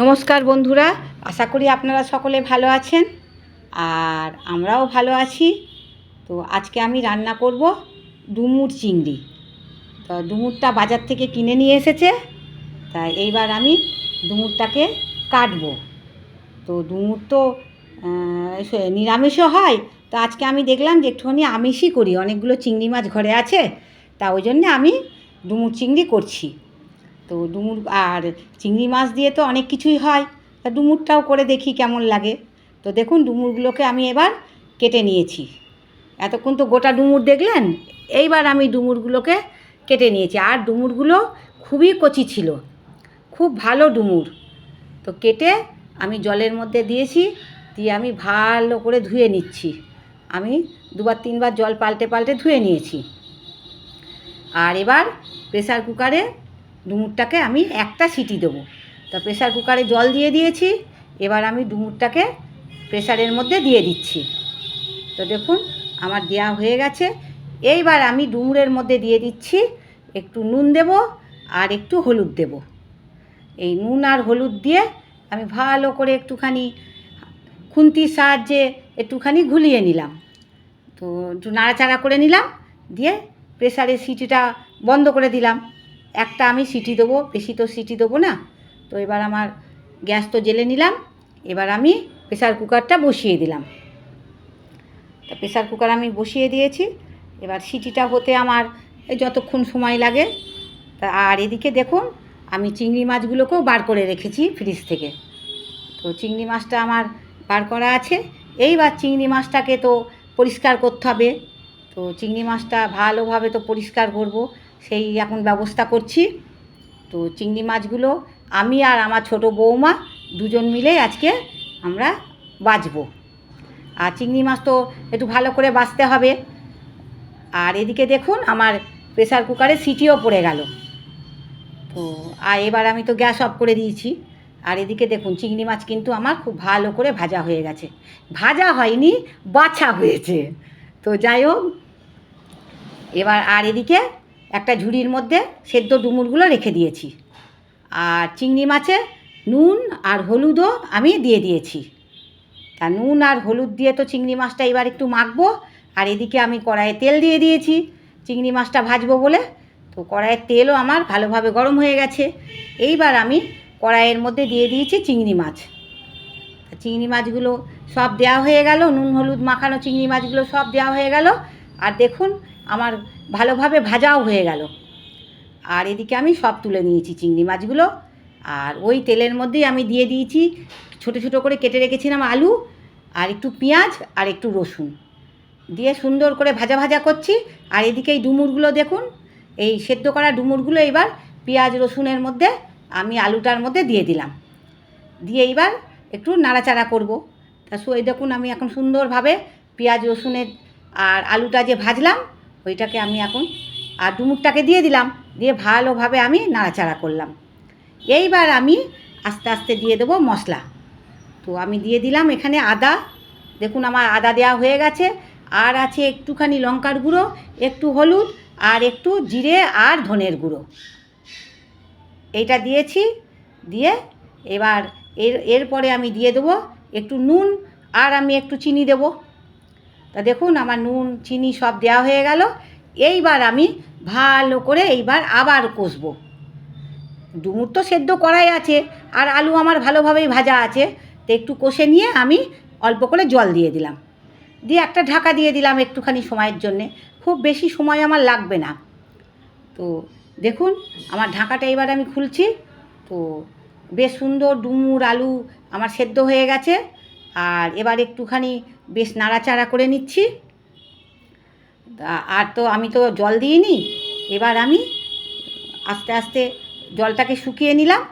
নমস্কার বন্ধুরা, আশা করি আপনারা সকলে ভালো আছেন আর আমরাও ভালো আছি। তো আজকে আমি রান্না করব ডুমুর চিংড়ি। তো ডুমুরটা বাজার থেকে কিনে নিয়ে এসেছে তা এইবার আমি ডুমুরটাকে কাটবো। তো ডুমুর তো নিরামিষও হয়, তো আজকে আমি দেখলাম যে একটুখানি আমিষই করি, অনেকগুলো চিংড়ি মাছ ঘরে আছে, তা ওই জন্যে আমি ডুমুর চিংড়ি করছি। তো ডুমুর, আর চিংড়ি মাছ দিয়ে তো অনেক কিছুই হয়। তা ডুমুরটাও করে দেখি কেমন লাগে। তো দেখুন, ডুমুরগুলোকে আমি এবার কেটে নিয়েছি। এতক্ষণ তো গোটা ডুমুর দেখলেন, এইবার আমি ডুমুরগুলোকে কেটে নিয়েছি। আর ডুমুরগুলো খুবই কচি ছিল, খুব ভালো ডুমুর। তো কেটে আমি জলের মধ্যে দিয়েছি, দিয়ে আমি ভালো করে ধুয়ে নিচ্ছি। আমি দুবার, তিনবার জল পাল্টে পাল্টে ধুয়ে নিয়েছি। আর এবার প্রেসার কুকারে ডুমুরটাকে আমি একটা সিটি দেবো। তা প্রেসার কুকারে জল দিয়ে দিয়েছি, এবার আমি ডুমুরটাকে প্রেশারের মধ্যে দিয়ে দিচ্ছি। তো দেখুন, আমার দেওয়া হয়ে গেছে। এইবার আমি ডুমুরের মধ্যে দিয়ে দিচ্ছি, একটু নুন দেব আর একটু হলুদ দেব। এই নুন আর হলুদ দিয়ে আমি ভালো করে একটুখানি খুন্তির সাহায্যে একটুখানি ঘুলিয়ে নিলাম। তো একটু নাড়াচাড়া করে নিলাম, দিয়ে প্রেসারের সিটিটা বন্ধ করে দিলাম। একটা আমি সিটি দেবো, বেশি তো সিটি দেবো না। তো এবার আমার গ্যাস তো জেলে নিলাম, এবার আমি প্রেসার কুকারটা বসিয়ে দিলাম। তা প্রেশার কুকার আমি বসিয়ে দিয়েছি, এবার সিটিটা হতে আমার যতক্ষণ সময় লাগে। তা আর এদিকে দেখুন, আমি চিংড়ি মাছগুলোকেও বার করে রেখেছি ফ্রিজ থেকে। তো চিংড়ি মাছটা আমার বার করা আছে, এইবার চিংড়ি মাছটাকে তো পরিষ্কার করতে হবে। তো চিংড়ি মাছটা ভালোভাবে তো পরিষ্কার করব। সেই এখন ব্যবস্থা করছি। তো চিংড়ি মাছগুলো আমি আর আমার ছোট বৌমা দুজন মিলে আজকে আমরা বাছবো আর চিংড়ি মাছ তো একটু ভালো করে বাছতে হবে। আর এদিকে দেখুন আমার প্রেসার কুকারে সিটিও পড়ে গেল। তো, আর এবার আমি তো গ্যাস অফ করে দিয়েছি। আর এদিকে দেখুন চিংড়ি মাছ কিন্তু আমার খুব ভালো করে ভাজা হয়ে গেছে। ভাজা হয়নি, বাছা হয়েছে। তো যাই হোক, এবার আর এদিকে একটা ঝুড়ির মধ্যে সেদ্ধ ডুমুরগুলো রেখে দিয়েছি। আর চিংড়ি মাছে নুন আর হলুদও আমি দিয়ে দিয়েছি। তা নুন আর হলুদ দিয়ে তো চিংড়ি মাছটা এবার একটু মাখবো, আর এদিকে আমি কড়াইয়ে তেল দিয়ে দিয়েছি। চিংড়ি মাছটা ভাজবো বলে, তো কড়াইয়ের তেলও আমার ভালোভাবে গরম হয়ে গেছে। এইবার আমি কড়াইয়ের মধ্যে দিয়ে দিয়েছি চিংড়ি মাছ। চিংড়ি মাছগুলো সব দেওয়া হয়ে গেল, নুন হলুদ মাখানো চিংড়ি মাছগুলো সব দেওয়া হয়ে গেল। আর দেখুন আমার ভালোভাবে ভাজাও হয়ে গেল। আর এদিকে আমি সব তুলে নিয়েছি চিংড়ি মাছগুলো। আর ওই তেলের মধ্যেই আমি দিয়ে দিয়েছি ছোট ছোট করে কেটে রেখেছিলাম আলু, আর একটু পেঁয়াজ, আর একটু রসুন। দিয়ে সুন্দর করে ভাজা ভাজা করছি। আর এদিকে এই ডুমুরগুলো দেখুন, এই সেদ্ধ করা ডুমুরগুলো এবার পেঁয়াজ, রসুনের মধ্যে আমি আলুটার মধ্যে দিয়ে দিলাম। দিয়ে এইবার একটু নাড়াচাড়া করব। তা সো এই দেখুন আমি এখন সুন্দরভাবে পেঁয়াজ, রসুনের আর আলুটা যে ভাজলাম ওইটাকে আমি এখন আর ডুমুরটাকে দিয়ে দিলাম। দিয়ে ভালোভাবে আমি নাড়াচাড়া করলাম। এইবার আমি আস্তে আস্তে দিয়ে দেবো মশলা। তো আমি দিয়ে দিলাম এখানে আদা। দেখুন আমার আদা দেওয়া হয়ে গেছে। আর আছে একটুখানি লঙ্কার গুঁড়ো, একটু হলুদ আর একটু জিরে আর ধনের গুঁড়ো। এইটা দিয়েছি। দিয়ে এবার এর, এরপরে আমি দিয়ে দেবো একটু নুন আর আমি একটু চিনি দেব। তা দেখুন আমার নুন, চিনি সব দেওয়া হয়ে গেল। এইবার আমি ভালো করে এইবার আবার কষবো। ডুমুর তো সেদ্ধ করাই আছে, আর আলু আমার ভালোভাবেই ভাজা আছে, তো একটু কষে নিয়ে আমি অল্প করে জল দিয়ে দিলাম। দিয়ে একটা ঢাকা দিয়ে দিলাম একটুখানি সময়ের জন্যে, খুব বেশি সময় আমার লাগবে না। তো দেখুন আমার ঢাকাটা এবার আমি খুলছি, তো বেশ সুন্দর ডুমুর আলু আমার সেদ্ধ হয়ে গেছে। আর এবার একটুখানি বেশ নাড়াচাড়া করে নিচ্ছি। আর তো আমি তো জল দিইনি, এবার আমি আস্তে আস্তে জলটাকে শুকিয়ে নিলাম,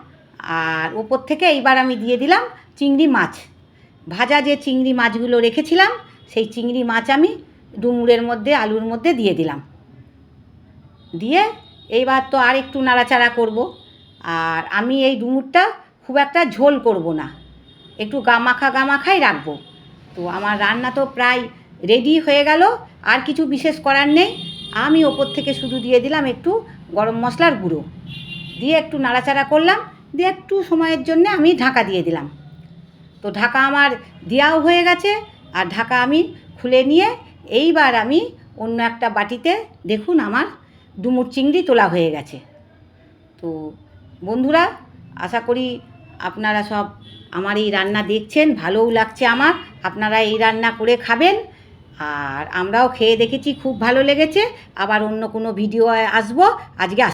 আর ওপর থেকে এইবার আমি দিয়ে দিলাম চিংড়ি মাছ। ভাজা যে চিংড়ি মাছগুলো রেখেছিলাম, সেই চিংড়ি মাছ আমি ডুমুরের মধ্যে, আলুর মধ্যে দিয়ে দিলাম। দিয়ে এইবার তো আর একটু নাড়াচাড়া করব, আর আমি এই ডুমুরটা খুব একটা ঝোল করব না। একটু গামাখা গামাখাই রাখব। তো আমার রান্না তো প্রায় রেডি হয়ে গেল, আর কিছু বিশেষ করার নেই। আমি ওপর থেকে শুধু দিয়ে দিলাম একটু গরম মশলার গুঁড়ো। দিয়ে একটু নাড়াচাড়া করলাম, দিয়ে একটু সময়ের জন্য আমি ঢাকা দিয়ে দিলাম। তো ঢাকা আমার দেওয়াও হয়ে গেছে, আর ঢাকা আমি খুলে নিয়ে এইবার আমি অন্য একটা বাটিতে দেখুন আমার ডুমুর চিংড়ি তোলা হয়ে গেছে। তো বন্ধুরা, আশা করি আপনারা সব আমার এই রান্না দেখছেন, ভালোও লাগছে আমার, আপনারা এই রান্না করে খাবেন। আর আমরাও খেয়ে দেখেছি, খুব ভালো লেগেছে। আবার অন্য কোনো ভিডিও আসব। আজকে